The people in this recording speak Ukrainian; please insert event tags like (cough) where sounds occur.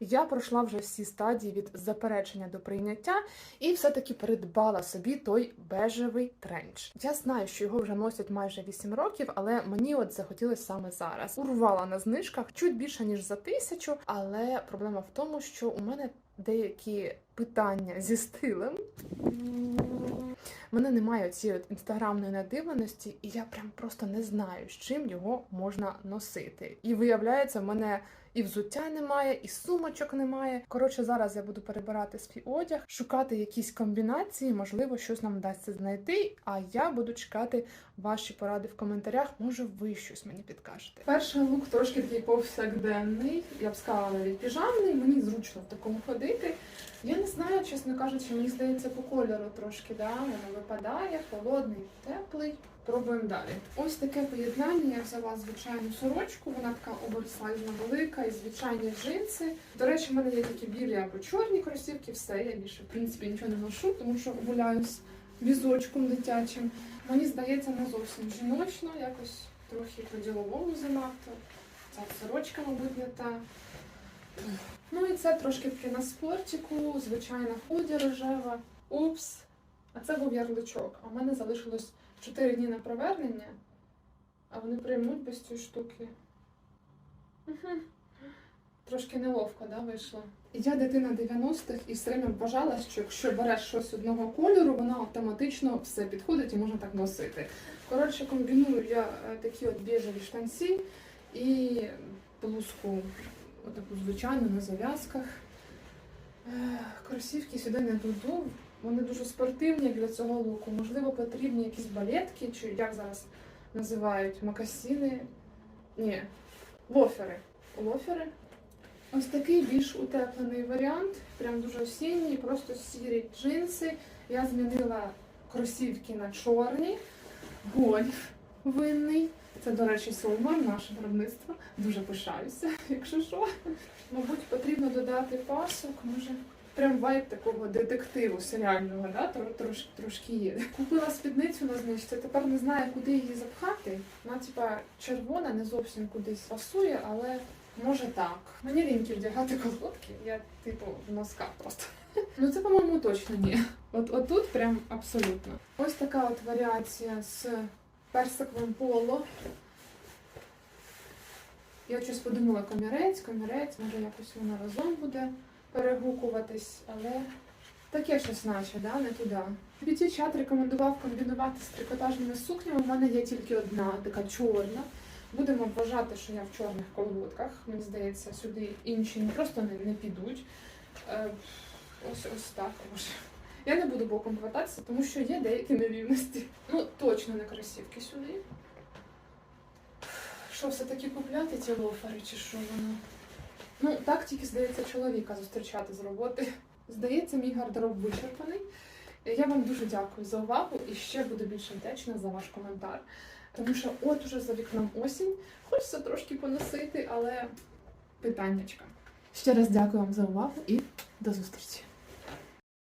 Я пройшла вже всі стадії від заперечення до прийняття і все-таки придбала собі той бежевий тренч. Я знаю, що його вже носять майже 8 років, але мені от захотілося саме зараз. Урвала на знижках чуть більше ніж за тисячу, але проблема в тому, що у мене деякі питання зі стилем. Мене немає цієї інстаграмної надивленості, і я прям просто не знаю, з чим його можна носити. І виявляється, в мене і взуття немає, і сумочок немає. Коротше, зараз я буду перебирати свій одяг, шукати якісь комбінації, можливо, щось нам вдасться знайти. А я буду чекати ваші поради в коментарях. Може, ви щось мені підкажете. Перший лук трошки такий повсякденний, я б сказала навіть піжамний. Мені зручно в такому ходити. Я не знаю, чесно кажучи, мені здається, по кольору трошки да, воно випадає, холодний, теплий. Пробуємо далі. Ось таке поєднання. Я взяла звичайну сорочку, вона така оверсайзна велика і звичайні джинси. До речі, в мене є такі білі або чорні кросівки, все, я більше в принципі нічого не ношу, тому що гуляю з візочком дитячим. Мені здається, не зовсім жіночно, якось трохи по-діловому занадто. Ця сорочка, мабуть, не та. Ну і це трошки таке на спортику, звичайна худі рожева. Упс. А це був ярличок. А в мене залишилось 4 дні на провернення, а вони приймуть без цієї штуки. Трошки неловко, да, вийшло. Я дитина 90-х і все время вважала, що якщо береш щось одного кольору, воно автоматично все підходить і можна так носити. Коротше, комбіную я е, такі от біжеві штанці і блузку отаку звичайну на зав'язках. Кросівки сюди не буду. Вони дуже спортивні для цього луку. Можливо, потрібні якісь балетки, чи як зараз називають макасіни. Ні, лофери. Лофери. Ось такий більш утеплений варіант, прям дуже осінній, просто сірі джинси. Я змінила кросівки на чорні, гольф винний. Це, до речі, Солмар, наше виробництво. Дуже пишаюся, (laughs) якщо що. Мабуть, потрібно додати пасок, може. Прям вайб такого детективу серіального, да? трош, трошки є. Купила спідницю на знижці, тепер не знаю, куди її запхати. Вона, типа, червона, не зовсім кудись пасує, але може так. Мені ліньки вдягати колготки, я, типу, в носках просто. Ну це, по-моєму, точно ні. От отут прям абсолютно. Ось така от варіація з персиковим поло. Я щось подумала комірець, комірець, може якось воно разом буде перегукуватись, але таке щось наче, да, не туди. Б'юті чат рекомендував комбінувати з трикотажними сукнями. У мене є тільки одна, така чорна. Будемо вважати, що я в чорних колготках. Мені здається, сюди інші просто не, не підуть. Е, ось ось так може. Я не буду боком повертатися, тому що є деякі нерівності. Ну, точно не кросівки сюди. Що все-таки купляти ці лофери, чи що воно? Ну, так тільки здається чоловіка зустрічати з роботи. Здається, мій гардероб вичерпаний. Я вам дуже дякую за увагу і ще буду більше вдячна за ваш коментар. Тому що от уже за вікном осінь, хочеться трошки поносити, але питаннячка. Ще раз дякую вам за увагу і до зустрічі!